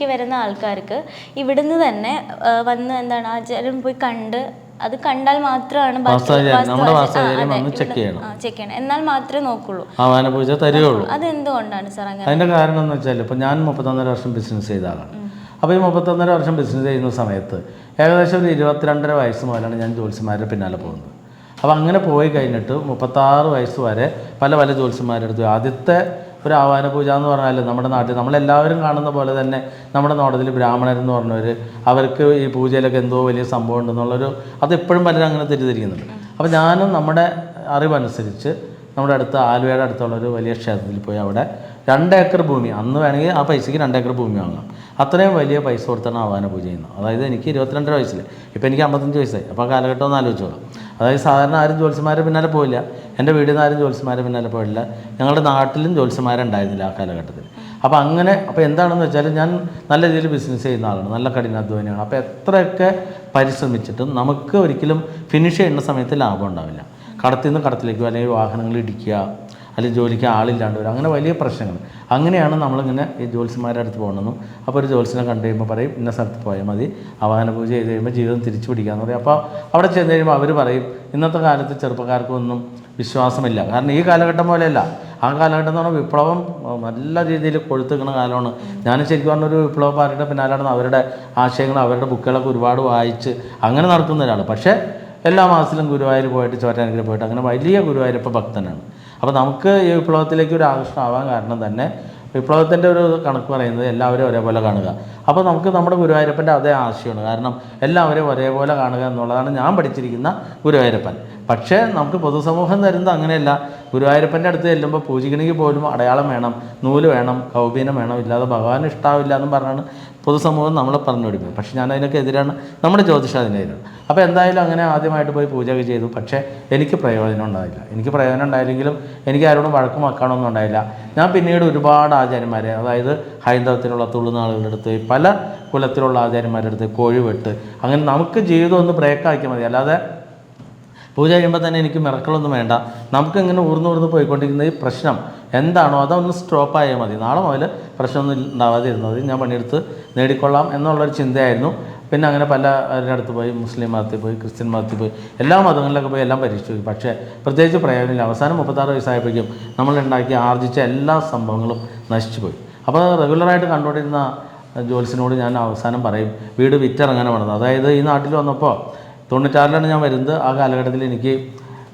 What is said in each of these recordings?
ആവാഹന വരുന്ന ആൾക്കാർക്ക് ഇവിടുന്ന് തന്നെ വന്ന് എന്താണ് ആചാരം പോയി കണ്ട് അത് കണ്ടാൽ മാത്രമാണ് ചെക്ക് ചെയ്യണം. എന്നാൽ മാത്രമേ നോക്കുള്ളൂ. ആവാന പൂജ തരികയുള്ളൂ. അതെന്തുകൊണ്ടാണ് സാർ അങ്ങനെ? അതിന്റെ കാരണം എന്ന് വെച്ചാൽ ഇപ്പൊ ഞാൻ മുപ്പത്തൊന്നര വർഷം ബിസിനസ് ചെയ്ത ആളാണ്. അപ്പോൾ ഈ മുപ്പത്തൊന്നര വർഷം ബിസിനസ് ചെയ്യുന്ന സമയത്ത് ഏകദേശം ഒരു ഇരുപത്തിരണ്ടര വയസ്സ് മുതലാണ് ഞാൻ ജോത്സ്യന്മാരുടെ പിന്നാലെ പോകുന്നത്. അപ്പോൾ അങ്ങനെ പോയി കഴിഞ്ഞിട്ട് മുപ്പത്താറ് വയസ്സ് വരെ പല പല ജോത്സ്യന്മാരുടെ അടുത്ത് ആദ്യത്തെ ഒരു ആവാന പൂജ എന്ന് പറഞ്ഞാൽ നമ്മുടെ നാട്ടിൽ നമ്മളെല്ലാവരും കാണുന്ന പോലെ തന്നെ നമ്മുടെ നാട്ടിൽ ബ്രാഹ്മണരെന്ന് പറഞ്ഞവർ അവർക്ക് ഈ പൂജയിലൊക്കെ എന്തോ വലിയ സംഭവം ഉണ്ടെന്നുള്ളൊരു അതെപ്പോഴും പലരും അങ്ങനെ തെറ്റിദ്ധരിക്കുന്നുണ്ട്. അപ്പോൾ ഞാനും നമ്മുടെ അറിവനുസരിച്ച് നമ്മുടെ അടുത്ത് ആലുവയുടെ അടുത്തുള്ളൊരു വലിയ ക്ഷേത്രത്തിൽ പോയി അവിടെ രണ്ട് ഏക്കർ ഭൂമി അന്ന് വേണമെങ്കിൽ ആ പൈസയ്ക്ക് രണ്ട് ഏക്കർ ഭൂമി വാങ്ങാം. അത്രയും വലിയ പൈസ കൊടുത്താണ് ആവാന പൂജ ചെയ്യുന്നത്. അതായത് എനിക്ക് ഇരുപത്തിരണ്ടര വയസ്സിൽ ഇപ്പോൾ എനിക്ക് അമ്പത്തഞ്ച് വയസ്സായി. അപ്പോൾ ആ കാലഘട്ടം ഒന്ന് ആലോചിച്ചോളാം അതായത് സാധാരണ ആരും ജ്യോത്സ്യന്മാരെ പിന്നാലെ പോയില്ല എന്റെ വീടിനാരും ജ്യോത്സ്യന്മാരെ പിന്നാലെ പോയില്ല ഞങ്ങളുടെ നാട്ടിലും ജ്യോത്സ്യന്മാരുണ്ടായിരുന്നില്ല ആ കാലഘട്ടത്തിൽ. അപ്പോൾ അങ്ങനെ അപ്പോൾ എന്താണെന്ന് വെച്ചാൽ ഞാൻ നല്ല രീതിയിൽ ബിസിനസ് ചെയ്യുന്ന ആളാണ്. നല്ല കഠിനാധ്വാനിയാണ്. അപ്പോൾ എത്രയൊക്കെ പരിശ്രമിച്ചിട്ടും നമുക്ക് ഒരിക്കലും ഫിനിഷ് ചെയ്യുന്ന സമയത്ത് ലാഭം ഉണ്ടാവില്ല. കടത്തിൽ നിന്ന് കടത്തിലേക്ക് അല്ലെങ്കിൽ വാഹനങ്ങൾ ഇടിക്കുക അല്ലെങ്കിൽ ജോലിക്ക് ആളില്ലാണ്ട് വരും അങ്ങനെ വലിയ പ്രശ്നങ്ങൾ. അങ്ങനെയാണ് നമ്മളിങ്ങനെ ഈ ജ്യോത്സ്യന്മാരുടെ അടുത്ത് പോകണമെന്നും അപ്പോൾ ഒരു ജ്യോത്സ്യനെ കണ്ടു കഴിയുമ്പോൾ പറയും ഇന്ന സ്ഥലത്ത് പോയാൽ മതി. ആവാഹന പൂജ ചെയ്ത് കഴിയുമ്പോൾ ജീവിതം തിരിച്ചു പിടിക്കാമെന്ന് പറയും. അപ്പോൾ അവിടെ ചെന്ന് കഴിയുമ്പോൾ അവർ പറയും ഇന്നത്തെ കാലത്ത് ചെറുപ്പക്കാർക്കൊന്നും വിശ്വാസമില്ല. കാരണം ഈ കാലഘട്ടം പോലെയല്ല. ആ കാലഘട്ടം എന്ന് പറഞ്ഞാൽ വിപ്ലവം നല്ല രീതിയിൽ കൊഴുത്തുക്കുന്ന കാലമാണ്. ഞാൻ ശരിക്കും പറഞ്ഞൊരു വിപ്ലവ പാർട്ടിയുടെ പിന്നാലാണ് അവരുടെ ആശയങ്ങൾ അവരുടെ ബുക്കുകളൊക്കെ ഒരുപാട് വായിച്ച് അങ്ങനെ നടക്കുന്ന ഒരാൾ പക്ഷേ എല്ലാ മാസത്തിലും ഗുരുവായൂർ പോയിട്ട് ചോറ്റാനഗിരി പോയിട്ട് അങ്ങനെ വലിയ ഗുരുവായൂരപ്പ ഭക്തനാണ്. അപ്പോൾ നമുക്ക് ഈ വിപ്ലവത്തിലേക്ക് ഒരു ആകർഷണം ആവാൻ കാരണം തന്നെ വിപ്ലവത്തിന്റെ ഒരു കണക്ക് പറയുന്നത് എല്ലാവരും ഒരേപോലെ കാണുക. അപ്പോൾ നമുക്ക് നമ്മുടെ ഗുരുവായൂരപ്പന്റെ അതേ ആശയമാണ്. കാരണം എല്ലാവരും ഒരേപോലെ കാണുക എന്നുള്ളതാണ് ഞാൻ പഠിച്ചിരിക്കുന്ന ഗുരുവായൂരപ്പൻ. പക്ഷേ നമുക്ക് പൊതുസമൂഹം തരുന്നത് അങ്ങനെയല്ല. ഗുരുവായൂരപ്പന്റെ അടുത്ത് ചെല്ലുമ്പോൾ പൂജിക്കണമെങ്കിൽ പോലും അടയാളം വേണം നൂൽ വേണം കൗപീനം വേണം ഇല്ലാതെ ഭഗവാൻ ഇഷ്ടാവില്ല എന്നും പറഞ്ഞാണ് പൊതുസമൂഹം നമ്മളെ പറഞ്ഞു പഠിപ്പിക്കും പക്ഷേ ഞാൻ അതിനൊക്കെ എതിരാണ് നമ്മുടെ ജ്യോതിഷം അതിനെതിരാണ് അപ്പോൾ എന്തായാലും അങ്ങനെ ആദ്യമായിട്ട് പോയി പൂജയൊക്കെ ചെയ്തു. പക്ഷേ എനിക്ക് പ്രയോജനം ഉണ്ടായില്ല. എനിക്ക് പ്രയോജനം ഉണ്ടായില്ലെങ്കിലും എനിക്ക് ആരോടും വഴക്കും വക്കാണൊന്നും ഉണ്ടായില്ല. ഞാൻ പിന്നീട് ഒരുപാട് ആചാര്യന്മാരെ അതായത് ഹൈന്ദവത്തിലുള്ള തുളുനാളുകളുടെ അടുത്ത് പല കുലത്തിലുള്ള ആചാര്യന്മാരുടെ അടുത്ത് കോഴി വെട്ട് അങ്ങനെ നമുക്ക് ജീവിതം ഒന്ന് ബ്രേക്കാക്കിയാൽ മതി. അല്ലാതെ പൂജ കഴിയുമ്പോൾ തന്നെ എനിക്ക് മിറക്കളൊന്നും വേണ്ട. നമുക്കിങ്ങനെ ഊർന്ന് ഊർന്ന് പോയിക്കൊണ്ടിരിക്കുന്ന ഈ പ്രശ്നം എന്താണോ അതൊന്ന് സ്റ്റോപ്പ് ആയാൽ മതി. നാളെ മുതൽ പ്രശ്നമൊന്നും ഉണ്ടാവാതിരുന്നത് ഞാൻ പണിയെടുത്ത് നേടിക്കൊള്ളാം എന്നുള്ളൊരു ചിന്തയായിരുന്നു. പിന്നെ അങ്ങനെ പലരുടെ അടുത്ത് പോയി മുസ്ലിം മതത്തിൽ പോയി ക്രിസ്ത്യൻ മതത്തിൽ പോയി എല്ലാ മതങ്ങളിലൊക്കെ പോയി എല്ലാം പരീക്ഷിച്ചു. പോയി പക്ഷേ പ്രത്യേകിച്ച് പ്രയോജനമില്ല. അവസാനം മുപ്പത്താറ് വയസ്സായപ്പോഴേക്കും നമ്മൾ ഉണ്ടാക്കി ആർജിച്ച എല്ലാ സംഭവങ്ങളും നശിച്ചു പോയി. അപ്പോൾ റെഗുലറായിട്ട് കണ്ടുകൊണ്ടിരുന്ന ജോൽസിനോട് ഞാൻ അവസാനം പറയും വീട് വിറ്റിറങ്ങനെ വേണം അതായത് ഈ നാട്ടിൽ വന്നപ്പോൾ തൊണ്ണൂറ്റാറിലാണ് ഞാൻ വരുന്നത്. ആ കാലഘട്ടത്തിൽ എനിക്ക്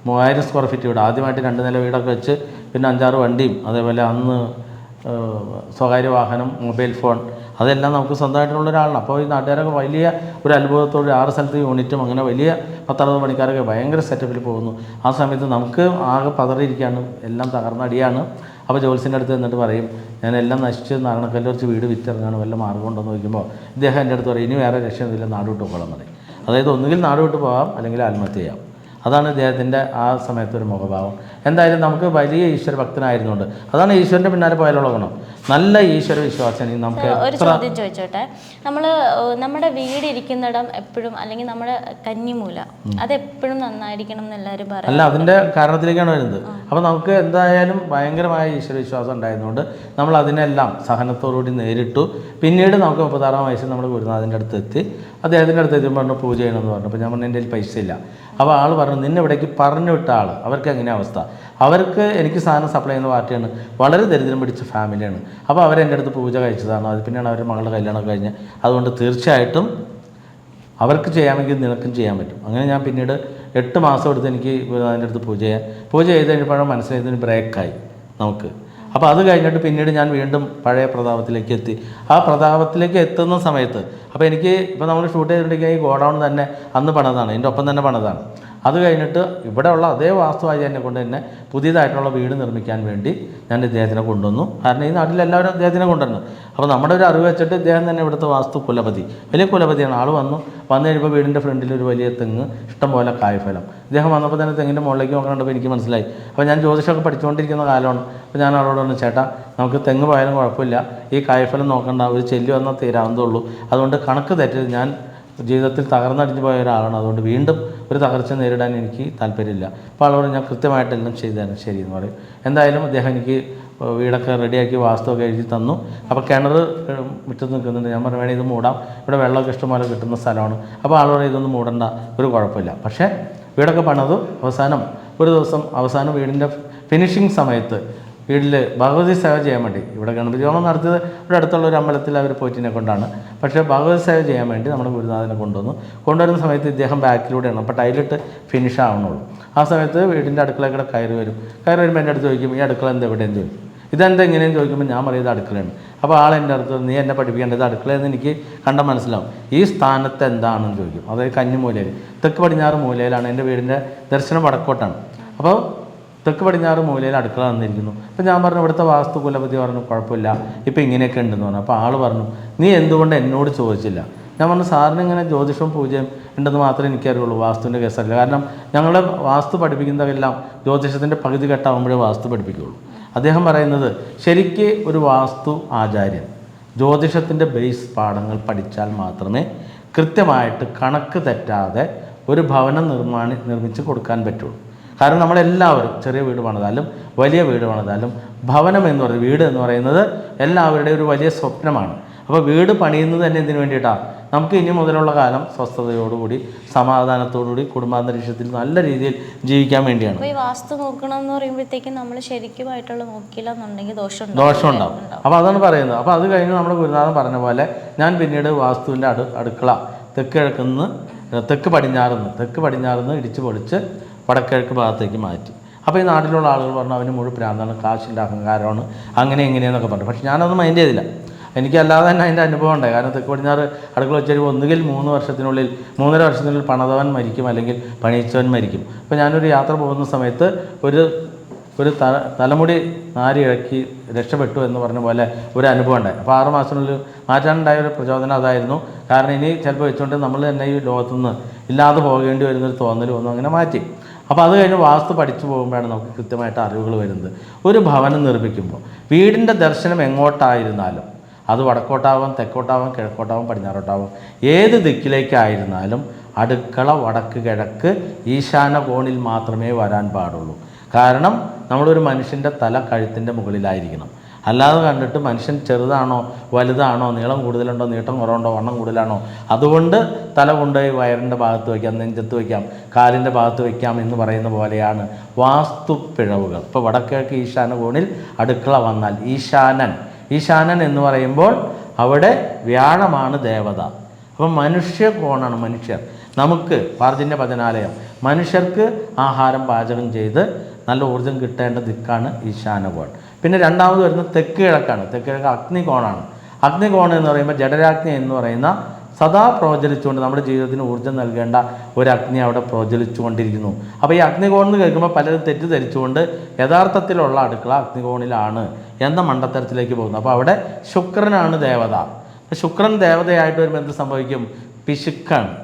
മൂവായിരം സ്ക്വയർ ഫീറ്റ് വീട് ആദ്യമായിട്ട് രണ്ട് നില വീടൊക്കെ വെച്ച് പിന്നെ അഞ്ചാറ് വണ്ടിയും അതേപോലെ അന്ന് സ്വകാര്യ വാഹനം മൊബൈൽ ഫോൺ അതെല്ലാം നമുക്ക് സ്വന്തമായിട്ടുള്ള ഒരാളാണ്. അപ്പോൾ ഈ നാട്ടുകാരൊക്കെ വലിയ ഒരു അനുഭവത്തോടെ ആറ് സ്ഥലത്ത് യൂണിറ്റും അങ്ങനെ വലിയ പത്തറുപത് പണിക്കാരൊക്കെ ഭയങ്കര സെറ്റപ്പിൽ പോകുന്നു. ആ സമയത്ത് നമുക്ക് ആകെ പതറിയിരിക്കുകയാണ്. എല്ലാം തകർന്നടിയാണ് അപ്പോൾ ജോത്സ്യന്റെ അടുത്ത് എന്നിട്ട് പറയും ഞാൻ എല്ലാം നശിച്ച് നാരണക്കല്ല് വീട് വിറ്റിറങ്ങാണ്. വല്ല മാർഗം ഉണ്ടോ എന്ന് ചോദിക്കുമ്പോൾ ഇദ്ദേഹം എന്റെ അടുത്ത് പറയും ഇനി വേറെ രക്ഷയൊന്നുമില്ല. നാട് വിട്ടു പോകണം പറയും. അതായത് ഒന്നുകിൽ നാട് വിട്ട് പോകാം അല്ലെങ്കിൽ ആത്മഹത്യ ചെയ്യാം. അതാണ് ഇദ്ദേഹത്തിന്റെ ആ സമയത്തൊരു മുഖഭാവം. എന്തായാലും നമുക്ക് വലിയ ഈശ്വര ഭക്തനായിരുന്നുണ്ട് അതാണ് ഈശ്വരന്റെ പിന്നാലെ പോയാലുള്ള ഗുണം. നല്ല ഈശ്വര വിശ്വാസം നമുക്ക് ഒരു ചോദ്യം ചോദിച്ചോട്ടെ? നമ്മൾ നമ്മുടെ വീടിരിക്കുന്നിടം എപ്പോഴും അല്ലെങ്കിൽ നമ്മുടെ കന്നിമൂല അത് എപ്പോഴും നന്നായിരിക്കണം എന്ന് എല്ലാവരും പറയും അല്ല അതിന്റെ കാരണത്തിലേക്കാണ് വരുന്നത്. അപ്പോൾ നമുക്ക് എന്തായാലും ഭയങ്കരമായ ഈശ്വരവിശ്വാസം ഉണ്ടായതുകൊണ്ട് നമ്മൾ അതിനെല്ലാം സഹനത്തോടുകൂടി നേരിട്ടു. പിന്നീട് നമുക്ക് മുപ്പത്താറാം വയസ്സിൽ നമ്മൾ ഗുരുനാഥന്റെ അടുത്ത് എത്തി. അദ്ദേഹത്തിന്റെ അടുത്ത് എത്തുമ്പോൾ പറഞ്ഞു പൂജ ചെയ്യണമെന്ന് പറഞ്ഞു. അപ്പോൾ ഞാൻ പറഞ്ഞു എന്റെ കയ്യിൽ പൈസ ഇല്ല. അപ്പോൾ ആൾ പറഞ്ഞു നിന്നെ ഇവിടേക്ക് പറഞ്ഞു വിട്ട ആൾ അവർക്ക് എങ്ങനെ അവസ്ഥ? അവർക്ക് എനിക്ക് സാധനം സപ്ലൈ ചെയ്യുന്ന പാർട്ടിയാണ്. വളരെ ദരിദ്രം പിടിച്ച ഫാമിലിയാണ്. അപ്പോൾ അവരെന്റെ അടുത്ത് പൂജ കഴിച്ചതാണ്. അത് പിന്നെയാണ് അവരുടെ മകളുടെ കല്യാണം കഴിഞ്ഞ്. അതുകൊണ്ട് തീർച്ചയായിട്ടും അവർക്ക് ചെയ്യാമെങ്കിൽ നിനക്കും ചെയ്യാൻ പറ്റും. അങ്ങനെ ഞാൻ പിന്നീട് എട്ട് മാസം എടുത്ത് എനിക്ക് അതിന്റെ അടുത്ത് പൂജ ചെയ്യാൻ പൂജ ചെയ്ത് കഴിഞ്ഞപ്പോഴും മനസ്സിലായതിന് ബ്രേക്കായി നമുക്ക്. അപ്പോൾ അത് കഴിഞ്ഞിട്ട് പിന്നീട് ഞാൻ വീണ്ടും പഴയ പ്രതാപത്തിലേക്ക് എത്തി. ആ പ്രതാപത്തിലേക്ക് എത്തുന്ന സമയത്ത് അപ്പോൾ എനിക്ക് ഇപ്പോൾ നമ്മൾ ഷൂട്ട് ചെയ്തിട്ടുണ്ടെങ്കിൽ ഈ ഗോഡൗൺ തന്നെ അന്ന് പണതാണ്. എന്റെ ഒപ്പം തന്നെ പണിതാണ്. അത് കഴിഞ്ഞിട്ട് ഇവിടെയുള്ള അതേ വാസ്തുവാചാര്യനെ കൊണ്ട് തന്നെ പുതിയതായിട്ടുള്ള വീട് നിർമ്മിക്കാൻ വേണ്ടി ഞാൻ ഇദ്ദേഹത്തിനെ കൊണ്ടുവന്നു. കാരണം ഈ നാട്ടിൽ എല്ലാവരും അദ്ദേഹത്തിനെ കൊണ്ടുവന്നു അപ്പോൾ നമ്മുടെ ഒരു അറിവ് വെച്ചിട്ട് ഇദ്ദേഹം തന്നെ ഇവിടുത്തെ വാസ്തു കുലപതി വലിയ കുലപതിയാണ്. ആൾ വന്നു. വന്നു കഴിയുമ്പോൾ വീടിന്റെ ഫ്രണ്ടിൽ ഒരു വലിയ തെങ്ങ് ഇഷ്ടംപോലെ കായ്ഫലം. ഇദ്ദേഹം വന്നപ്പോൾ തന്നെ തെങ്ങിന്റെ മുകളിലേക്ക് നോക്കണപ്പോൾ എനിക്ക് മനസ്സിലായി. അപ്പോൾ ഞാൻ ജ്യോതിഷമൊക്കെ പഠിച്ചുകൊണ്ടിരിക്കുന്ന കാലമാണ്. അപ്പോൾ ഞാൻ അവളോട് പറഞ്ഞു ചേട്ടാ നമുക്ക് തെങ്ങ് പോയാലും കുഴപ്പമില്ല. ഈ കായ്ഫലം നോക്കണ്ട ഒരു ചെല്ലി വന്നാൽ തീരാവുന്നതുള്ളൂ അതുകൊണ്ട് കണക്ക് തെറ്റ് ഞാൻ ജീവിതത്തിൽ തകർന്നടിഞ്ഞു പോയ ഒരാളാണ്. അതുകൊണ്ട് വീണ്ടും ഒരു തകർച്ച നേരിടാൻ എനിക്ക് താല്പര്യമില്ല. അപ്പോൾ ആളോട് ഞാൻ കൃത്യമായിട്ടെല്ലാം ചെയ്തു തരാം ശരി എന്ന് പറയും. എന്തായാലും അദ്ദേഹം എനിക്ക് വീടൊക്കെ റെഡിയാക്കി വാസ്തുവൊക്കെ എഴുതി തന്നു. അപ്പോൾ കിണർ മുറ്റത്ത് നിൽക്കുന്നുണ്ട്. ഞാൻ പറഞ്ഞു വേണേ ഇത് മൂടാം. ഇവിടെ വെള്ളമൊക്കെ ഇഷ്ടംപോലെ കിട്ടുന്ന സ്ഥലമാണ്. അപ്പോൾ ആളോട് ഇതൊന്നും മൂടണ്ട. ഒരു കുഴപ്പമില്ല. പക്ഷേ വീടൊക്കെ പണിതു അവസാനം. ഒരു ദിവസം അവസാനം വീടിന്റെ ഫിനിഷിങ് സമയത്ത് വീട്ടിൽ ഭഗവതി സേവ ചെയ്യാൻ വേണ്ടി. ഇവിടെ ഗണപതി ഹോമം നടത്തിയത് ഇവിടെ അടുത്തുള്ള ഒരു അമ്പലത്തിൽ അവർ പോറ്റിനെ കൊണ്ടാണ്. പക്ഷേ ഭഗവതി സേവ ചെയ്യാൻ വേണ്ടി നമ്മുടെ ഗുരുനാഥനെ കൊണ്ടുവന്നു. കൊണ്ടുവരുന്ന സമയത്ത് ഇദ്ദേഹം ബാക്കിലൂടെയാണ്. അപ്പോൾ ടൈലിട്ട് ഫിനിഷ് ആവണുള്ളൂ. ആ സമയത്ത് വീടിന്റെ അടുക്കളയിൽ കയറി വരും. കയറി വരുമ്പോൾ എന്റെ അടുത്ത് ചോദിക്കും ഈ അടുക്കള എന്താ എവിടെയെന്ന് ചോദിക്കും. ഇതെന്താ എങ്ങനെയും ചോദിക്കുമ്പോൾ ഞാൻ പറയുന്നത് അടുക്കളയാണ്. അപ്പോൾ ആൾ എന്റെ അടുത്ത് നീ എന്നെ പഠിപ്പിക്കേണ്ടത് അടുക്കളയെന്ന് എനിക്ക് കണ്ട മനസ്സിലാവും. ഈ സ്ഥാനത്ത് എന്താണെന്ന് ചോദിക്കും. അതായത് കന്നിമൂലയിൽ തെക്ക് പടിഞ്ഞാറ് മൂലയിലാണ് എന്റെ വീടിന്റെ ദർശനം വടക്കോട്ടാണ്. അപ്പോൾ തെക്ക് പടിഞ്ഞാറ് മൂലയിൽ അടുക്കള വന്നിരിക്കുന്നു അപ്പോൾ ഞാൻ പറഞ്ഞു ഇവിടുത്തെ വാസ്തു കുലപതി പറഞ്ഞു കുഴപ്പമില്ല. ഇപ്പോൾ ഇങ്ങനെയൊക്കെ ഉണ്ടെന്ന് പറഞ്ഞു. അപ്പോൾ ആൾ പറഞ്ഞു നീ എന്തുകൊണ്ട് എന്നോട് ചോദിച്ചില്ല? ഞാൻ പറഞ്ഞു സാറിന് ഇങ്ങനെ ജ്യോതിഷവും പൂജയും ഉണ്ടെന്ന് മാത്രമേ എനിക്കറിയുള്ളൂ വാസ്തുവിന്റെ കേസല്ല. കാരണം ഞങ്ങളെ വാസ്തു പഠിപ്പിക്കുന്നതെല്ലാം ജ്യോതിഷത്തിന്റെ പകുതി ഘട്ടമാകുമ്പോഴേ വാസ്തു പഠിപ്പിക്കുകയുള്ളൂ. അദ്ദേഹം പറയുന്നത് ശരിക്ക് ഒരു വാസ്തു ആചാര്യൻ ജ്യോതിഷത്തിന്റെ ബേസ് പാഠങ്ങൾ പഠിച്ചാൽ മാത്രമേ കൃത്യമായിട്ട് കണക്ക് തെറ്റാതെ ഒരു ഭവനം നിർമ്മാണി നിർമ്മിച്ച് കൊടുക്കാൻ പറ്റുള്ളൂ. കാരണം നമ്മളെല്ലാവരും ചെറിയ വീട് പണിതാലും വലിയ വീട് പണിതാലും ഭവനം എന്ന് പറയുന്നത് വീട് എന്ന് പറയുന്നത് എല്ലാവരുടെയും ഒരു വലിയ സ്വപ്നമാണ്. അപ്പോൾ വീട് പണിയുന്നത് തന്നെ എന്തിനു വേണ്ടിയിട്ടാണ് നമുക്ക് ഇനി മുതലുള്ള കാലം സ്വസ്ഥതയോടുകൂടി സമാധാനത്തോടുകൂടി കുടുംബാന്തരീക്ഷത്തിൽ നല്ല രീതിയിൽ ജീവിക്കാൻ വേണ്ടിയാണ്. അപ്പോൾ ഈ വാസ്തു നോക്കണം എന്ന് പറയുമ്പോഴത്തേക്കും നമ്മൾ ശരിക്കുമായിട്ടുള്ള നോക്കിയില്ല എന്നുണ്ടെങ്കിൽ ദോഷം ദോഷമുണ്ടാവും. അപ്പോൾ അതാണ് പറയുന്നത്. അപ്പോൾ അത് കഴിഞ്ഞ് നമ്മുടെ ഗുരുനാഥൻ പറഞ്ഞ പോലെ ഞാൻ പിന്നീട് വാസ്തുവിന്റെ അടു അടുക്കള തെക്ക് കിഴക്കുന്ന് തെക്ക് പടിഞ്ഞാറുന്ന് തെക്ക് പടിഞ്ഞാറുന്ന് ഇടിച്ച് പൊളിച്ച് വടക്കിഴക്ക് ഭാഗത്തേക്ക് മാറ്റി. അപ്പോൾ ഈ നാട്ടിലുള്ള ആളുകൾ പറഞ്ഞു അവന് മുഴുവൻ പ്രാന്താണ് കാശിന്റെ അഹങ്കാരമാണ് അങ്ങനെ ഇങ്ങനെയെന്നൊക്കെ പറഞ്ഞു. പക്ഷെ ഞാനൊന്നും മൈൻഡ് ചെയ്തില്ല. എനിക്കല്ലാതെ തന്നെ അതിന്റെ അനുഭവം ഉണ്ടായി കാരണം തെക്ക് പടിഞ്ഞാറ് അടുക്കള വെച്ചൊരു ഒന്നുകിൽ മൂന്ന് വർഷത്തിനുള്ളിൽ മൂന്നര വർഷത്തിനുള്ളിൽ പണതവൻ മരിക്കും അല്ലെങ്കിൽ പണിയിച്ചവൻ മരിക്കും. അപ്പോൾ ഞാനൊരു യാത്ര പോകുന്ന സമയത്ത് ഒരു ഒരു ത തലമുടി നാരി ഇഴക്കി രക്ഷപ്പെട്ടു എന്ന് പറഞ്ഞ പോലെ ഒരു അനുഭവം ഉണ്ടായി. അപ്പോൾ ആറ് മാസത്തിനുള്ളിൽ മാറ്റാനുണ്ടായ ഒരു പ്രചോദനം അതായിരുന്നു. കാരണം ഇനി ചിലപ്പോൾ വെച്ചുകൊണ്ട് നമ്മൾ തന്നെ ഈ ലോകത്തുനിന്ന് ഇല്ലാതെ പോകേണ്ടി വരുന്നൊരു തോന്നൽ ഒന്നും അങ്ങനെ മാറ്റി. അപ്പോൾ അത് കഴിഞ്ഞ് വാസ്തു പഠിച്ചു പോകുമ്പോഴാണ് നമുക്ക് കൃത്യമായിട്ട് അറിവുകൾ വരുന്നത്. ഒരു ഭവനം നിർമ്മിക്കുമ്പോൾ വീടിന്റെ ദർശനം എങ്ങോട്ടായിരുന്നാലും അത് വടക്കോട്ടാവാം തെക്കോട്ടാവാം കിഴക്കോട്ടാവാം പടിഞ്ഞാറോട്ടാവാം ഏത് ദിക്കിലേക്കായിരുന്നാലും അടുക്കള വടക്ക് കിഴക്ക് ഈശാന കോണിൽ മാത്രമേ വരാൻ പാടുള്ളൂ. കാരണം നമ്മളൊരു മനുഷ്യന്റെ തല കഴുത്തിന്റെ മുകളിലായിരിക്കണം. അല്ലാതെ കണ്ടിട്ട് മനുഷ്യൻ ചെറുതാണോ വലുതാണോ നീളം കൂടുതലുണ്ടോ നീട്ടം കുറവുണ്ടോ വണ്ണം കൂടുതലാണോ? അതുകൊണ്ട് തല കൊണ്ടുപോയി വയറിന്റെ ഭാഗത്ത് വയ്ക്കാം നെഞ്ചത്ത് വയ്ക്കാം കാലിന്റെ ഭാഗത്ത് വയ്ക്കാം എന്ന് പറയുന്ന പോലെയാണ് വാസ്തു പിഴവുകൾ ഇപ്പോൾ വടക്കിഴക്ക് ഈശാന കോണിൽ അടുക്കള വന്നാൽ ഈശാനൻ. ഈശാനൻ എന്ന് പറയുമ്പോൾ അവിടെ വ്യാഴമാണ് ദേവത. അപ്പം മനുഷ്യ കോണാണ് മനുഷ്യർ. നമുക്ക് പാർജന്യ പതിനാലയം മനുഷ്യർക്ക് ആഹാരം പാചകം ചെയ്ത് നല്ല ഊർജം കിട്ടേണ്ട ദിക്കാണ് ഈശാനകോൺ പിന്നെ രണ്ടാമത് വരുന്നത് തെക്ക് കിഴക്കാണ്. തെക്ക് കിഴക്ക് അഗ്നികോണാണ്. അഗ്നികോൺ എന്ന് പറയുമ്പോൾ ജഡരാഗ്നി എന്ന് പറയുന്ന സദാ പ്രോജ്വലിച്ചുകൊണ്ട് നമ്മുടെ ജീവിതത്തിന് ഊർജം നൽകേണ്ട ഒരു അഗ്നി അവിടെ പ്രോജ്വലിച്ചുകൊണ്ടിരിക്കുന്നു അപ്പോൾ ഈ അഗ്നികോൺ എന്ന് കേൾക്കുമ്പോൾ പലരും തെറ്റിദ്ധരിച്ചുകൊണ്ട് യഥാർത്ഥത്തിലുള്ള അടുക്കള അഗ്നികോണിലാണ് എന്ന മണ്ടത്തരത്തിലേക്ക് പോകുന്നു. അപ്പോൾ അവിടെ ശുക്രനാണ് ദേവത. ശുക്രൻ ദേവതയായിട്ട് വരുമ്പോൾ എന്ത് സംഭവിക്കും? പിശുക്കാണ്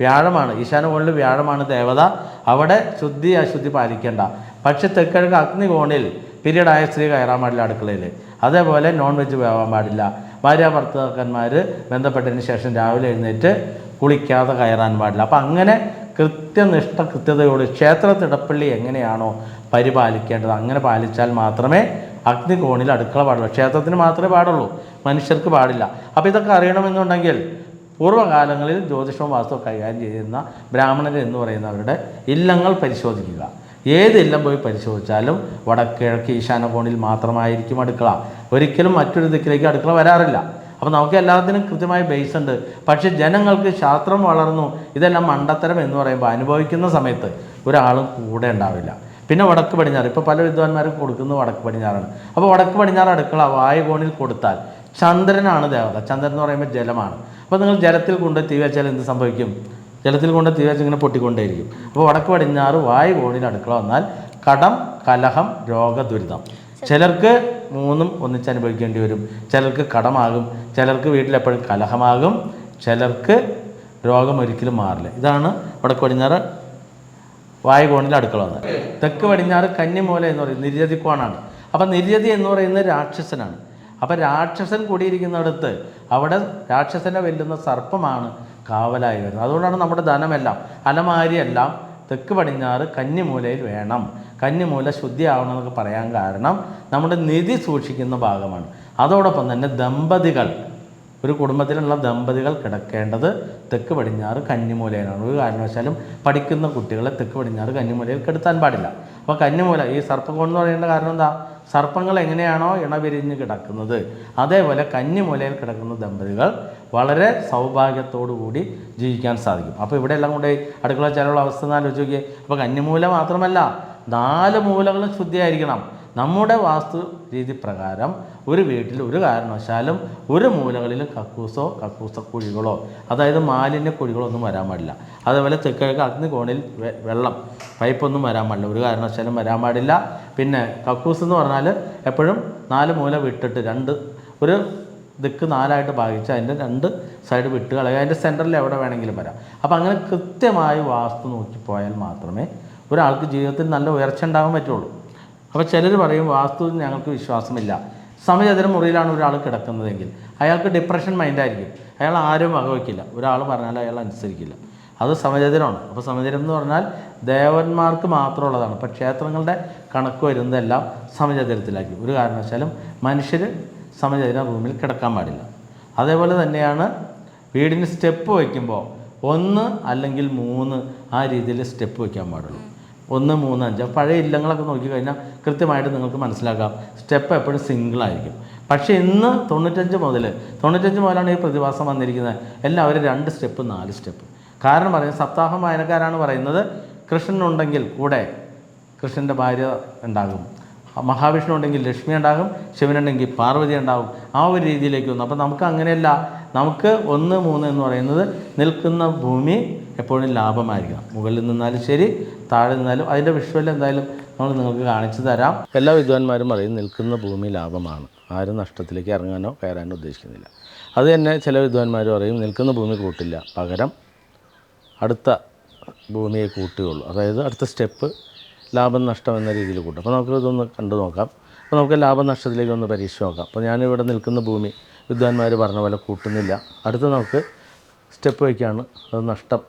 വ്യാഴമാണ്. ഈശാനകോണിൽ വ്യാഴമാണ് ദേവത. അവിടെ ശുദ്ധി അശുദ്ധി പാലിക്കേണ്ട. പക്ഷെ തെക്കിഴക്ക് അഗ്നികോണിൽ പീരീഡായ സ്ത്രീ കയറാൻ പാടില്ല അടുക്കളയിൽ അതേപോലെ നോൺ വെജ് വേവാൻ പാടില്ല. ഭാര്യ ഭർത്താക്കന്മാർ ബന്ധപ്പെട്ടതിന് ശേഷം രാവിലെ എഴുന്നേറ്റ് കുളിക്കാതെ കയറാൻ പാടില്ല. അപ്പം അങ്ങനെ കൃത്യനിഷ്ഠ കൃത്യതയോട് ക്ഷേത്ര തിടപ്പള്ളി എങ്ങനെയാണോ പരിപാലിക്കേണ്ടത് അങ്ങനെ പാലിച്ചാൽ മാത്രമേ അഗ്നികോണിൽ അടുക്കള പാടുള്ളൂ. ക്ഷേത്രത്തിന് മാത്രമേ പാടുള്ളൂ. മനുഷ്യർക്ക് പാടില്ല. അപ്പോൾ ഇതൊക്കെ അറിയണമെന്നുണ്ടെങ്കിൽ പൂർവകാലങ്ങളിൽ ജ്യോതിഷവും വാസ്തു കൈകാര്യം ചെയ്യുന്ന ബ്രാഹ്മണർ എന്ന് പറയുന്നവരുടെ ഇല്ലങ്ങൾ പരിശോധിക്കുക. ഏത് ഇല്ലം പോയി പരിശോധിച്ചാലും വടക്കിഴക്ക് ഈശാന കോണിൽ മാത്രമായിരിക്കും അടുക്കള. ഒരിക്കലും മറ്റൊരു ദിക്കിലേക്ക് അടുക്കള വരാറില്ല. അപ്പോൾ നമുക്ക് എല്ലാത്തിനും കൃത്യമായ ബേസ് ഉണ്ട്. പക്ഷേ ജനങ്ങൾക്ക് ശാസ്ത്രം വളർന്നു ഇതെല്ലാം മണ്ടത്തരം എന്ന് പറയുമ്പോൾ അനുഭവിക്കുന്ന സമയത്ത് ഒരാളും കൂടെ ഉണ്ടാവില്ല. പിന്നെ വടക്ക് പടിഞ്ഞാറ്. ഇപ്പോൾ പല വിദ്വാൻമാരും കൊടുക്കുന്നത് വടക്ക് പടിഞ്ഞാറാണ്. അപ്പോൾ വടക്ക് പടിഞ്ഞാറ് അടുക്കള വായുകോണിൽ കൊടുത്താൽ ചന്ദ്രനാണ് ദേവത. ചന്ദ്രൻ എന്ന് പറയുമ്പോൾ ജലമാണ്. അപ്പോൾ നിങ്ങൾ ജലത്തിൽ കൊണ്ട് തീ വെച്ചാൽ എന്ത് സംഭവിക്കും? ജലത്തിൽ കൊണ്ട് തീ വെച്ച് ഇങ്ങനെ പൊട്ടിക്കൊണ്ടേയിരിക്കും. അപ്പോൾ വടക്ക് പടിഞ്ഞാറ് വായു കോണിൽ അടുക്കള വന്നാൽ കടം കലഹം രോഗദുരിതം. ചിലർക്ക് മൂന്നും ഒന്നിച്ച് അനുഭവിക്കേണ്ടി വരും. ചിലർക്ക് കടമാകും. ചിലർക്ക് വീട്ടിലെപ്പോഴും കലഹമാകും. ചിലർക്ക് രോഗം ഒരിക്കലും മാറില്ല. ഇതാണ് വടക്ക് പടിഞ്ഞാറ് വായുകോണിൽ അടുക്കള വന്നത്. തെക്ക് പടിഞ്ഞാറ് കന്നിമൂല എന്ന് പറയുന്നത് നിര്യതിക്കോണാണ് അപ്പം നിര്യതി എന്ന് പറയുന്നത് രാക്ഷസനാണ്. അപ്പം രാക്ഷസൻ കൂടിയിരിക്കുന്നിടത്ത് അവിടെ രാക്ഷസനെ വെല്ലുന്ന സർപ്പമാണ് കാവലായി വരുന്നത് അതുകൊണ്ടാണ് നമ്മുടെ ധനമെല്ലാം അലമാരിയെല്ലാം തെക്ക് പടിഞ്ഞാറ് കന്നിമൂലയിൽ വേണം. കന്നിമൂല ശുദ്ധിയാവണമെന്നൊക്കെ പറയാൻ കാരണം നമ്മുടെ നിധി സൂക്ഷിക്കുന്ന ഭാഗമാണ്. അതോടൊപ്പം തന്നെ ദമ്പതികൾ ഒരു കുടുംബത്തിലുള്ള ദമ്പതികൾ കിടക്കേണ്ടത് തെക്ക് പടിഞ്ഞാറ് കന്നിമൂലയിലാണ്. ഒരു കാരണവശാലും പഠിക്കുന്ന കുട്ടികളെ തെക്ക് പടിഞ്ഞാറ് കന്നിമൂലയിൽ കിടത്താൻ പാടില്ല. അപ്പോൾ കന്നിമൂല ഈ സർപ്പകോൺ എന്ന് പറയേണ്ട കാരണം എന്താ? സർപ്പങ്ങൾ എങ്ങനെയാണോ ഇണപിരിഞ്ഞ് കിടക്കുന്നത്. അതേപോലെ കന്നിമൂലയിൽ കിടക്കുന്ന ദമ്പതികൾ വളരെ കൂടി ജീവിക്കാൻ സാധിക്കും. അപ്പോൾ ഇവിടെ എല്ലാം കൊണ്ട് അടുക്കള ചിലവുള്ള അവസ്ഥ എന്ന് ആലോചിച്ച് നോക്കിയേ. അപ്പോൾ കന്നിമൂല മാത്രമല്ല നാല് മൂലകളും ശുദ്ധിയായിരിക്കണം. നമ്മുടെ വാസ്തു രീതി പ്രകാരം ഒരു വീട്ടിൽ ഒരു കാരണവശാലും ഒരു മൂലകളിലും കക്കൂസോ കക്കൂസ കുഴികളോ അതായത് മാലിന്യ കുഴികളോ ഒന്നും വരാൻ പാടില്ല. അതേപോലെ തെക്കിഴക്ക് അഗ്നികോണിൽ കോണിൽ വെള്ളം പൈപ്പൊന്നും വരാൻ പാടില്ല. ഒരു കാരണവശാലും വരാൻ പാടില്ല. പിന്നെ കക്കൂസ് എന്ന് പറഞ്ഞാൽ എപ്പോഴും നാല് മൂല വിട്ടിട്ട് രണ്ട് ഒരു ദിക്ക് നാലായിട്ട് ഭാഗിച്ച് അതിന്റെ രണ്ട് സൈഡ് വിട്ട് കളയുക അതിന്റെ സെന്ററിൽ എവിടെ വേണമെങ്കിലും വരാം. അപ്പോൾ അങ്ങനെ കൃത്യമായി വാസ്തു നോക്കിപ്പോയാൽ മാത്രമേ ഒരാൾക്ക് ജീവിതത്തിൽ നല്ല ഉയർച്ച ഉണ്ടാകാൻ പറ്റുള്ളൂ. അപ്പോൾ ചിലർ പറയും വാസ്തു ഞങ്ങൾക്ക് വിശ്വാസമില്ല. സമചതുര മുറിയിലാണ് ഒരാൾ കിടക്കുന്നതെങ്കിൽ അയാൾക്ക് ഡിപ്രഷൻ മൈൻഡായിരിക്കും അയാൾ ആരും വകവയ്ക്കില്ല ഒരാൾ പറഞ്ഞാൽ അയാൾ അനുസരിക്കില്ല. അത് സമചതുരമാണ് അപ്പോൾ സമചതുരം എന്ന് പറഞ്ഞാൽ ദേവന്മാർക്ക് മാത്രമുള്ളതാണ്. അപ്പോൾ ക്ഷേത്രങ്ങളുടെ കണക്ക് വരുന്നതെല്ലാം സമചതുരത്തിലാക്കി ഒരു കാരണവശാലും മനുഷ്യർ സമചതുര റൂമിൽ കിടക്കാൻ പാടില്ല. അതേപോലെ തന്നെയാണ് വീടിന് സ്റ്റെപ്പ് വയ്ക്കുമ്പോൾ ഒന്ന് അല്ലെങ്കിൽ മൂന്ന് ആ രീതിയിൽ സ്റ്റെപ്പ് വയ്ക്കാൻ പാടുള്ളൂ. ഒന്ന് മൂന്ന് അഞ്ച്. പഴയ ഇല്ലങ്ങളൊക്കെ നോക്കിക്കഴിഞ്ഞാൽ കൃത്യമായിട്ട് നിങ്ങൾക്ക് മനസ്സിലാക്കാം. സ്റ്റെപ്പ് എപ്പോഴും സിംഗിളായിരിക്കും പക്ഷേ ഇന്ന് തൊണ്ണൂറ്റഞ്ച് മുതൽ തൊണ്ണൂറ്റഞ്ച് മുതലാണ് ഈ പ്രതിഭാസം വന്നിരിക്കുന്നത്. എല്ലാവരും രണ്ട് സ്റ്റെപ്പ് നാല് സ്റ്റെപ്പ്. കാരണം പറയുന്നത് സപ്താഹം വായനക്കാരാണ് പറയുന്നത് കൃഷ്ണനുണ്ടെങ്കിൽ കൂടെ കൃഷ്ണന്റെ ഭാര്യ ഉണ്ടാകും. മഹാവിഷ്ണു ഉണ്ടെങ്കിൽ ലക്ഷ്മി ഉണ്ടാകും ശിവനുണ്ടെങ്കിൽ പാർവതി ഉണ്ടാകും. ആ ഒരു രീതിയിലേക്ക് വന്നു. അപ്പോൾ നമുക്ക് അങ്ങനെയല്ല. നമുക്ക് ഒന്ന് മൂന്ന് എന്ന് പറയുന്നത് നിൽക്കുന്ന ഭൂമി എപ്പോഴും ലാഭമായിരിക്കണം. മുകളിൽ നിന്നാലും ശരി താഴെ നിന്നാലും. അതിന്റെ വിഷ്വൽ എന്തായാലും നമ്മൾ നിങ്ങൾക്ക് കാണിച്ചു തരാം. എല്ലാ വിദ്വാൻമാരും പറയും നിൽക്കുന്ന ഭൂമി ലാഭമാണ്. ആരും നഷ്ടത്തിലേക്ക് ഇറങ്ങാനോ കയറാനോ ഉദ്ദേശിക്കുന്നില്ല. അത് തന്നെ ചില വിദ്വാൻമാർ പറയും നിൽക്കുന്ന ഭൂമി കൂട്ടില്ല. പകരം അടുത്ത ഭൂമിയെ കൂട്ടുകയുള്ളൂ. അതായത് അടുത്ത സ്റ്റെപ്പ് ലാഭം നഷ്ടം എന്ന രീതിയിൽ കൂട്ടും. അപ്പോൾ നമുക്ക് ഇതൊന്ന് കണ്ടു നോക്കാം. അപ്പോൾ നമുക്ക് ലാഭം നഷ്ടത്തിലേക്ക് ഒന്ന് പരീക്ഷ നോക്കാം. അപ്പോൾ ഞാനിവിടെ നിൽക്കുന്ന ഭൂമി വിദ്വാൻമാർ പറഞ്ഞ പോലെ കൂട്ടുന്നില്ല. അടുത്ത് നമുക്ക് സ്റ്റെപ്പ് വയ്ക്കുകയാണ് അത് നഷ്ടം.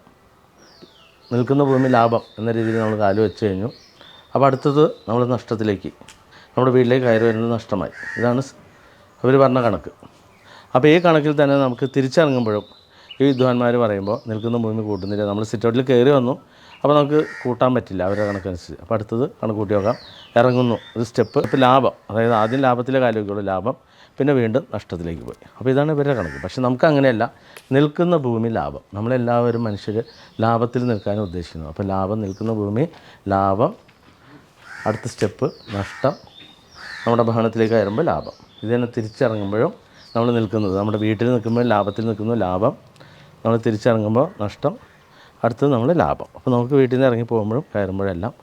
നിൽക്കുന്ന ഭൂമി ലാഭം എന്ന രീതിയിൽ നമ്മൾ കാൽ വെച്ച് കഴിഞ്ഞു. അപ്പോൾ അടുത്തത് നമ്മൾ നഷ്ടത്തിലേക്ക്. നമ്മുടെ വീട്ടിലേക്ക് കയറി വരുന്നത് നഷ്ടമായി. ഇതാണ് അവർ പറഞ്ഞ കണക്ക്. അപ്പോൾ ഈ കണക്കിൽ തന്നെ നമുക്ക് തിരിച്ചിറങ്ങുമ്പോഴും ഈ വിദ്വാൻമാർ പറയുമ്പോൾ നിൽക്കുന്ന ഭൂമി കൂട്ടുന്നില്ല. നമ്മൾ സിറ്റൗട്ടിൽ കയറി വന്നു. അപ്പോൾ നമുക്ക് കൂട്ടാൻ പറ്റില്ല അവരുടെ കണക്കനുസരിച്ച്. അപ്പോൾ അടുത്തത് കണക്ക് കൂട്ടി നോക്കാം ഇറങ്ങുന്നു. ഒരു സ്റ്റെപ്പ് ഇപ്പോൾ ലാഭം. അതായത് ആദ്യം ലാഭത്തിലെ കാര്യം ലാഭം. പിന്നെ വീണ്ടും നഷ്ടത്തിലേക്ക് പോയി. അപ്പോൾ ഇതാണ് ഇവരുടെ കണക്ക്. പക്ഷേ നമുക്ക് അങ്ങനെയല്ല. നിൽക്കുന്ന ഭൂമി ലാഭം. നമ്മളെല്ലാവരും മനുഷ്യർ ലാഭത്തിൽ നിൽക്കാനും ഉദ്ദേശിക്കുന്നു അപ്പോൾ ലാഭം നിൽക്കുന്ന ഭൂമി ലാഭം. അടുത്ത സ്റ്റെപ്പ് നഷ്ടം. നമ്മുടെ ഭവനത്തിലേക്ക് കയറുമ്പോൾ ലാഭം. ഇത് തന്നെ തിരിച്ചിറങ്ങുമ്പോഴും നമ്മൾ നിൽക്കുന്നത്. നമ്മുടെ വീട്ടിൽ നിൽക്കുമ്പോൾ ലാഭത്തിൽ നിൽക്കുന്നു ലാഭം. നമ്മൾ തിരിച്ചിറങ്ങുമ്പോൾ നഷ്ടം. അടുത്തത് നമ്മൾ ലാഭം. അപ്പോൾ നമുക്ക് വീട്ടിൽ നിന്ന് ഇറങ്ങി പോകുമ്പോഴും കയറുമ്പോഴെല്ലാം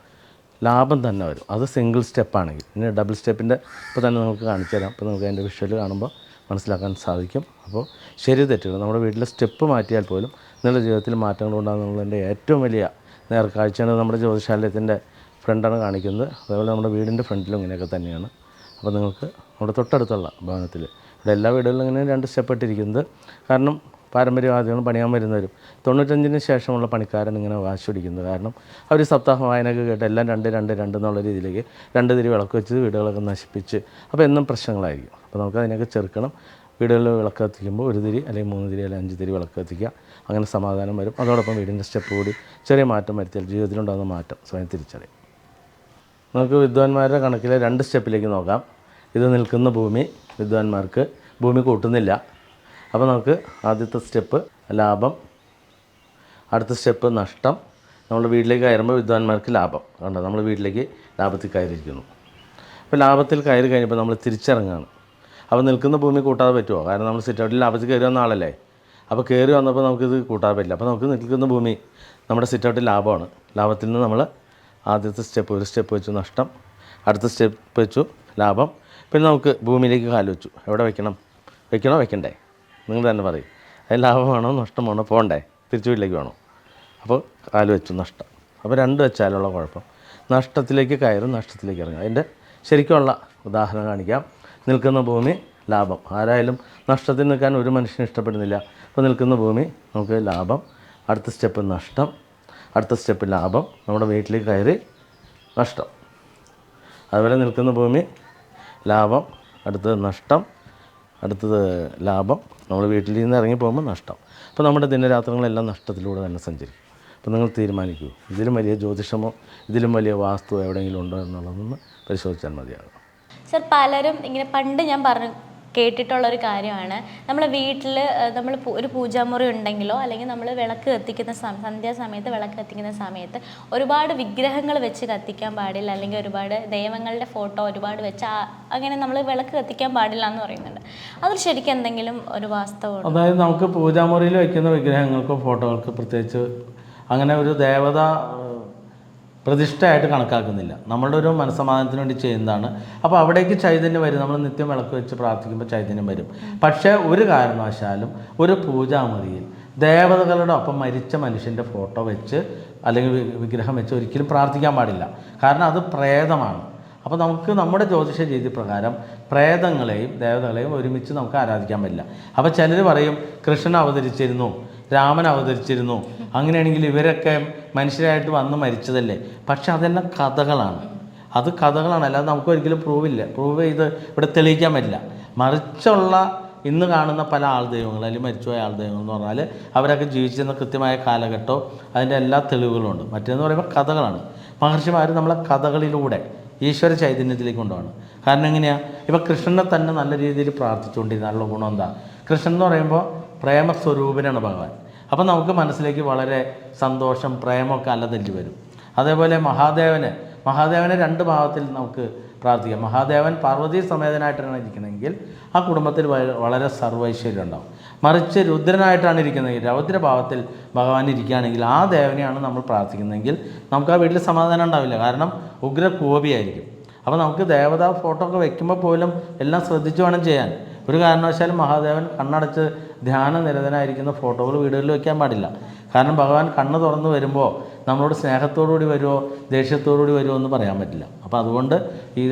ലാഭം തന്നെ വരും. അത് സിംഗിൾ സ്റ്റെപ്പാണെങ്കിൽ ഇനി ഡബിൾ സ്റ്റെപ്പിന്റെ ഇപ്പോൾ തന്നെ നമുക്ക് കാണിച്ചു തരാം. അപ്പോൾ നമുക്ക് അതിന്റെ വിഷ്വൽ കാണുമ്പോൾ മനസ്സിലാക്കാൻ സാധിക്കും. അപ്പോൾ ശരി തെറ്റുകൾ. നമ്മുടെ വീട്ടിലെ സ്റ്റെപ്പ് മാറ്റിയാൽ പോലും നിങ്ങളുടെ ജീവിതത്തിൽ മാറ്റങ്ങൾ ഉണ്ടാകുന്നതിന്റെ ഏറ്റവും വലിയ നേർക്കാഴ്ചയാണ് നമ്മുടെ ജ്യോതിശാലയത്തിന്റെ ഫ്രണ്ടാണ് കാണിക്കുന്നത്. അതേപോലെ നമ്മുടെ വീടിന്റെ ഫ്രണ്ടിലും ഇങ്ങനെയൊക്കെ തന്നെയാണ്. അപ്പോൾ നിങ്ങൾക്ക് നമ്മുടെ തൊട്ടടുത്തുള്ള ഭവനത്തിൽ. ഇവിടെ എല്ലാ വീടുകളിലും ഇങ്ങനെ രണ്ട് സ്റ്റെപ്പ് ഇട്ടിരിക്കുന്നത്. കാരണം പാരമ്പര്യവാദികൾ പണിയാൻ വരുന്നവരും. തൊണ്ണൂറ്റഞ്ചിന് ശേഷമുള്ള പണിക്കാരൻ ഇങ്ങനെ വാശി പിടിക്കുന്നത് കാരണം അവർ സപ്താഹ വായനയൊക്കെ കേട്ട് എല്ലാം രണ്ട് രണ്ട് രണ്ട് എന്നുള്ള രീതിയിലേക്ക് രണ്ട് തിരി വിളക്ക് വെച്ച് വീടുകളൊക്കെ നശിപ്പിച്ച് അപ്പോൾ എന്നും പ്രശ്നങ്ങളായിരിക്കും. അപ്പോൾ നമുക്ക് അതിനൊക്കെ ചെറുക്കണം. വീടുകളിൽ വിളക്ക് കത്തിക്കുമ്പോൾ ഒരു തിരി അല്ലെങ്കിൽ മൂന്ന് തിരി അല്ലെങ്കിൽ അഞ്ച് തിരി വിളക്ക് കത്തിക്കുക. അങ്ങനെ സമാധാനം വരും. അതോടൊപ്പം വീടിന്റെ സ്റ്റെപ്പ് കൂടി ചെറിയ മാറ്റം വരുത്തിയാൽ ജീവിതത്തിലുണ്ടാകുന്ന മാറ്റം സ്വയം തിരിച്ചറിയും. നമുക്ക് വിദ്വാൻമാരുടെ കണക്കിലെ രണ്ട് സ്റ്റെപ്പിലേക്ക് നോക്കാം. ഇത് നിൽക്കുന്ന ഭൂമി. വിദ്വാൻമാർക്ക് ഭൂമി കൂട്ടുന്നില്ല. അപ്പോൾ നമുക്ക് ആദ്യത്തെ സ്റ്റെപ്പ് ലാഭം അടുത്ത സ്റ്റെപ്പ് നഷ്ടം. നമ്മൾ വീട്ടിലേക്ക് കയറുമ്പോൾ വിദ്വാൻമാർക്ക് ലാഭം. കണ്ടോ? നമ്മൾ വീട്ടിലേക്ക് ലാഭത്തിൽ കയറിയിരിക്കുന്നു. അപ്പോൾ ലാഭത്തിൽ കയറി കഴിഞ്ഞപ്പോൾ നമ്മൾ തിരിച്ചിറങ്ങുകയാണ്. അപ്പോൾ നിൽക്കുന്ന ഭൂമി കൂട്ടാതെ പറ്റുമോ? കാരണം നമ്മൾ സിറ്റൗട്ടിൽ ലാഭത്തിൽ കയറി വന്ന ആളല്ലേ? അപ്പോൾ കയറി വന്നപ്പോൾ നമുക്കിത് കൂട്ടാൻ പറ്റില്ല. അപ്പോൾ നമുക്ക് നിൽക്കുന്ന ഭൂമി നമ്മുടെ സിറ്റൗട്ടിൽ ലാഭമാണ്. ലാഭത്തിൽ നിന്ന് നമ്മൾ ആദ്യത്തെ സ്റ്റെപ്പ് ഒരു സ്റ്റെപ്പ് വെച്ചു നഷ്ടം. അടുത്ത സ്റ്റെപ്പ് വെച്ചു ലാഭം. പിന്നെ നമുക്ക് ഭൂമിയിലേക്ക് കാൽ വെച്ചു. എവിടെ വെക്കണം? വെക്കണോ? വെക്കണ്ടേ? നിങ്ങൾ തന്നെ പറയും. അത് ലാഭമാണോ നഷ്ടമാണോ പോകണ്ടേ തിരിച്ചു വീട്ടിലേക്ക് വേണോ? അപ്പോൾ കാൽ വെച്ചു നഷ്ടം. അപ്പോൾ രണ്ട് വെച്ചാലുള്ള കുഴപ്പം. നഷ്ടത്തിലേക്ക് കയറും നഷ്ടത്തിലേക്ക് ഇറങ്ങും. അതിന്റെ ശരിക്കുള്ള ഉദാഹരണം കാണിക്കാം. നിൽക്കുന്ന ഭൂമി ലാഭം. ആരായാലും നഷ്ടത്തിൽ നിൽക്കാൻ ഒരു മനുഷ്യനും ഇഷ്ടപ്പെടുന്നില്ല. അപ്പോൾ നിൽക്കുന്ന ഭൂമി നമുക്ക് ലാഭം. അടുത്ത സ്റ്റെപ്പ് നഷ്ടം. അടുത്ത സ്റ്റെപ്പ് ലാഭം. നമ്മുടെ വീട്ടിലേക്ക് കയറി നഷ്ടം. അതുപോലെ നിൽക്കുന്ന ഭൂമി ലാഭം. അടുത്തത് നഷ്ടം. അടുത്തത് ലാഭം. നമ്മൾ വീട്ടിൽ നിന്ന് ഇറങ്ങി പോകുമ്പോൾ നഷ്ടം. അപ്പോൾ നമ്മുടെ ദിനരാത്രങ്ങളെല്ലാം നഷ്ടത്തിലൂടെ തന്നെ സഞ്ചരിക്കും. അപ്പോൾ നിങ്ങൾ തീരുമാനിക്കൂ. ഇതിലും വലിയ ജ്യോതിഷമോ ഇതിലും വലിയ വാസ്തു എവിടെയെങ്കിലും ഉണ്ടോ എന്നുള്ളതൊന്ന് പരിശോധിച്ചാൽ മതിയാകും. സർ പലരും ഇങ്ങനെ പണ്ട് ഞാൻ പറഞ്ഞു കേട്ടിട്ടുള്ള ഒരു കാര്യമാണ്. നമ്മളെ വീട്ടിൽ നമ്മൾ ഒരു പൂജാമുറി ഉണ്ടെങ്കിലോ അല്ലെങ്കിൽ നമ്മൾ വിളക്ക് കത്തിക്കുന്ന സമ സന്ധ്യാസമയത്ത് വിളക്ക് കത്തിക്കുന്ന സമയത്ത് ഒരുപാട് വിഗ്രഹങ്ങൾ വെച്ച് കത്തിക്കാൻ പാടില്ല അല്ലെങ്കിൽ ഒരുപാട് ദൈവങ്ങളുടെ ഫോട്ടോ ഒരുപാട് വെച്ച് അങ്ങനെ നമ്മൾ വിളക്ക് കത്തിക്കാൻ പാടില്ല എന്ന് പറയുന്നുണ്ട്. അത് ശരിക്കും എന്തെങ്കിലും ഒരു വാസ്തവം അതായത് നമുക്ക് പൂജാമുറിയിൽ വെക്കുന്ന വിഗ്രഹങ്ങൾക്കോ ഫോട്ടോകൾക്കോ പ്രത്യേകിച്ച് അങ്ങനെ ഒരു ദേവത പ്രതിഷ്ഠയായിട്ട് കണക്കാക്കുന്നില്ല. നമ്മളുടെ ഒരു മനസ്സമാധാനത്തിന് വേണ്ടി ചെയ്യുന്നതാണ്. അപ്പോൾ അവിടേക്ക് ചൈതന്യം വരും. നമ്മൾ നിത്യം വിളക്ക് വെച്ച് പ്രാർത്ഥിക്കുമ്പോൾ ചൈതന്യം വരും. പക്ഷേ ഒരു കാരണവശാലും ഒരു പൂജാമുറിയിൽ ദേവതകളുടെ ഒപ്പം മരിച്ച മനുഷ്യന്റെ ഫോട്ടോ വെച്ച് അല്ലെങ്കിൽ വിഗ്രഹം വെച്ച് ഒരിക്കലും പ്രാർത്ഥിക്കാൻ പാടില്ല. കാരണം അത് പ്രേതമാണ്. അപ്പോൾ നമുക്ക് നമ്മുടെ ജ്യോതിഷ രീതി പ്രകാരം പ്രേതങ്ങളെയും ദേവതകളെയും ഒരുമിച്ച് നമുക്ക് ആരാധിക്കാൻ പറ്റില്ല. അപ്പോൾ ചിലർ പറയും കൃഷ്ണൻ അവതരിച്ചിരുന്നു. രാമൻ അവതരിച്ചിരുന്നു. അങ്ങനെയാണെങ്കിൽ ഇവരൊക്കെ മനുഷ്യരായിട്ട് വന്ന് മരിച്ചതല്ലേ? പക്ഷെ അതെല്ലാം കഥകളാണ്. അത് കഥകളാണ്. അല്ലാതെ നമുക്ക് ഒരിക്കലും പ്രൂവ് ഇല്ല. പ്രൂവ് ചെയ്ത് ഇവിടെ തെളിയിക്കാൻ പറ്റില്ല. മറിച്ചുള്ള ഇന്ന് കാണുന്ന പല ആൾ ദൈവങ്ങൾ അല്ലെങ്കിൽ മരിച്ചുപോയ ആൾ ദൈവങ്ങൾ എന്ന് പറഞ്ഞാൽ അവരൊക്കെ ജീവിച്ചിരുന്ന കൃത്യമായ കാലഘട്ടവും അതിന്റെ എല്ലാ തെളിവുകളും ഉണ്ട്. മറ്റേന്ന് പറയുമ്പോൾ കഥകളാണ്. മഹർഷിമാർ നമ്മളെ കഥകളിലൂടെ ഈശ്വര ചൈതന്യത്തിലേക്ക് കൊണ്ടുപോകണം കാരണം എങ്ങനെയാണ് ഇപ്പോൾ കൃഷ്ണനെ തന്നെ നല്ല രീതിയിൽ പ്രാർത്ഥിച്ചുകൊണ്ടിരുന്നാലുള്ള ഗുണം എന്താ? കൃഷ്ണൻ എന്ന് പറയുമ്പോൾ പ്രേമസ്വരൂപനാണ് ഭഗവാൻ. അപ്പം നമുക്ക് മനസ്സിലേക്ക് വളരെ സന്തോഷം പ്രേമമൊക്കെ അലതല്ലി വരും. അതേപോലെ മഹാദേവന് മഹാദേവനെ രണ്ട് ഭാവത്തിൽ നമുക്ക് പ്രാർത്ഥിക്കാം. മഹാദേവൻ പാർവതി സമേതനായിട്ടാണ് ഇരിക്കണമെങ്കിൽ ആ കുടുംബത്തിൽ വളരെ സർവൈശ്വര്യം ഉണ്ടാവും. മറിച്ച് രുദ്രനായിട്ടാണ് ഇരിക്കുന്നതെങ്കിൽ രൗദ്രഭാവത്തിൽ ഭഗവാൻ ഇരിക്കുകയാണെങ്കിൽ ആ ദേവനെയാണ് നമ്മൾ പ്രാർത്ഥിക്കുന്നതെങ്കിൽ നമുക്ക് ആ വീട്ടിൽ സമാധാനം ഉണ്ടാവില്ല. കാരണം ഉഗ്ര കോപിയായിരിക്കും അപ്പോൾ നമുക്ക് ദേവതാ ഫോട്ടോ ഒക്കെ വെക്കുമ്പോൾ പോലും എല്ലാം ശ്രദ്ധിച്ചു വേണം ചെയ്യാൻ. ഒരു കാരണവശാലും മഹാദേവൻ കണ്ണടച്ച് ധ്യാന നിരതനായിരിക്കുന്ന ഫോട്ടോകൾ വീടുകളിൽ വെക്കാൻ പാടില്ല. കാരണം ഭഗവാൻ കണ്ണ് തുറന്ന് വരുമ്പോൾ നമ്മളോട് സ്നേഹത്തോടുകൂടി വരുമോ ദേഷ്യത്തോടുകൂടി വരുമോ എന്ന് പറയാൻ പറ്റില്ല. അപ്പോൾ അതുകൊണ്ട് ഈ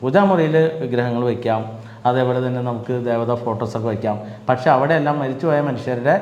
പൂജാമുറിയിൽ വിഗ്രഹങ്ങൾ വയ്ക്കാം. അതേപോലെ തന്നെ നമുക്ക് ദേവതാ ഫോട്ടോസൊക്കെ വയ്ക്കാം. പക്ഷേ അവിടെയെല്ലാം മരിച്ചുപോയ മനുഷ്യരുടെ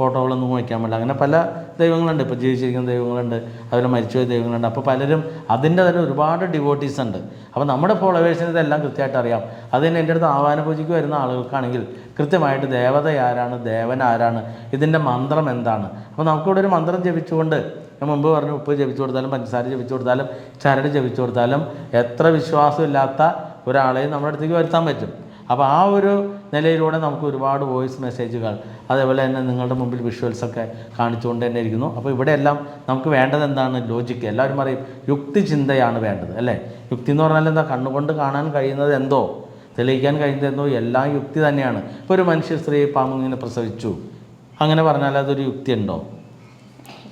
ഫോട്ടോകളൊന്നും വയ്ക്കാൻ പറ്റില്ല. അങ്ങനെ പല ദൈവങ്ങളുണ്ട്. ഇപ്പോൾ ജീവിച്ചിരിക്കുന്ന ദൈവങ്ങളുണ്ട്. അതുപോലെ മരിച്ചുപോയ ദൈവങ്ങളുണ്ട്. അപ്പോൾ പലരും അതിന്റെ തന്നെ ഒരുപാട് ഡിവോട്ടീസ് ഉണ്ട്. അപ്പോൾ നമ്മുടെ ഫോളോവേഴ്സിന് ഇതെല്ലാം കൃത്യമായിട്ട് അറിയാം. അത് തന്നെ എന്റെ അടുത്ത് ആവാന പൂജയ്ക്ക് വരുന്ന ആളുകൾക്കാണെങ്കിൽ കൃത്യമായിട്ട് ദേവത ആരാണ് ദേവൻ ആരാണ് ഇതിന്റെ മന്ത്രം എന്താണ്? അപ്പോൾ നമുക്കിവിടെ ഒരു മന്ത്രം ജപിച്ചുകൊണ്ട് ഞാൻ മുമ്പ് പറഞ്ഞു ഉപ്പ് ജപിച്ചു കൊടുത്താലും പഞ്ചസാര ജപിച്ചു കൊടുത്താലും ചരട് ജപിച്ചു കൊടുത്താലും എത്ര വിശ്വാസമില്ലാത്ത ഒരാളെയും നമ്മുടെ അടുത്തേക്ക് വരുത്താൻ പറ്റും. അപ്പോൾ ആ ഒരു നിലയിലൂടെ നമുക്ക് ഒരുപാട് വോയിസ് മെസ്സേജുകൾ അതേപോലെ തന്നെ നിങ്ങളുടെ മുമ്പിൽ വിഷ്വൽസൊക്കെ കാണിച്ചുകൊണ്ട് തന്നെ ഇരിക്കുന്നു. അപ്പോൾ ഇവിടെയെല്ലാം നമുക്ക് വേണ്ടത് എന്താണ്? ലോജിക്ക് എല്ലാവരും പറയും യുക്തി ചിന്തയാണ് വേണ്ടത് അല്ലേ? യുക്തി എന്ന് പറഞ്ഞാൽ എന്താ? കണ്ണുകൊണ്ട് കാണാൻ കഴിയുന്നത് എന്തോ? തെളിയിക്കാൻ കഴിയുന്നത് എന്തോ? എല്ലാം യുക്തി തന്നെയാണ്. ഇപ്പോൾ ഒരു മനുഷ്യ സ്ത്രീ പാമ്പിങ്ങനെ പ്രസവിച്ചു. അങ്ങനെ പറഞ്ഞാൽ അതൊരു യുക്തി ഉണ്ടോ?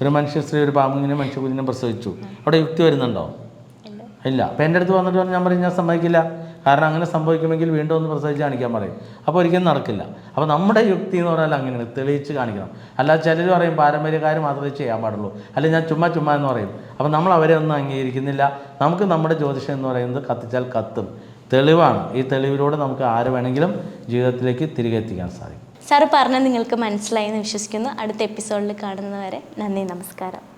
ഒരു മനുഷ്യ സ്ത്രീ ഒരു പാമ്പിങ്ങനെ മനുഷ്യ കുഞ്ഞിനെ പ്രസവിച്ചു. അവിടെ യുക്തി വരുന്നുണ്ടോ? ഇല്ല. അപ്പം എന്റെ അടുത്ത് വന്നിട്ട് പറഞ്ഞു ഞാൻ പറയും ഞാൻ സമ്മതിക്കില്ല. കാരണം അങ്ങനെ സംഭവിക്കുമെങ്കിൽ വീണ്ടും ഒന്ന് പ്രസവിച്ച് കാണിക്കാൻ പറയും. അപ്പോൾ ഒരിക്കലും നടക്കില്ല. അപ്പോൾ നമ്മുടെ യുക്തി എന്ന് പറഞ്ഞാൽ അങ്ങനെയാണ്. തെളിയിച്ച് കാണിക്കണം. അല്ലാതെ ചിലർ പറയും പാരമ്പര്യക്കാർ മാത്രമേ ചെയ്യാൻ പാടുള്ളൂ. അല്ലെങ്കിൽ ഞാൻ ചുമ്മാ ചുമ്മാ എന്ന് പറയും. അപ്പോൾ നമ്മൾ അവരെ ഒന്നും അംഗീകരിക്കുന്നില്ല. നമുക്ക് നമ്മുടെ ജ്യോതിഷം എന്ന് പറയുന്നത് കത്തിച്ചാൽ കത്തും. തെളിവാണ്. ഈ തെളിവിലൂടെ നമുക്ക് ആര് വേണമെങ്കിലും ജീവിതത്തിലേക്ക് തിരികെ എത്തിക്കാൻ സാധിക്കും. സാറ് പറഞ്ഞത് നിങ്ങൾക്ക് മനസ്സിലായി എന്ന് വിശ്വസിക്കുന്നു. അടുത്ത എപ്പിസോഡിൽ കാണുന്നവരെ നന്ദി നമസ്കാരം.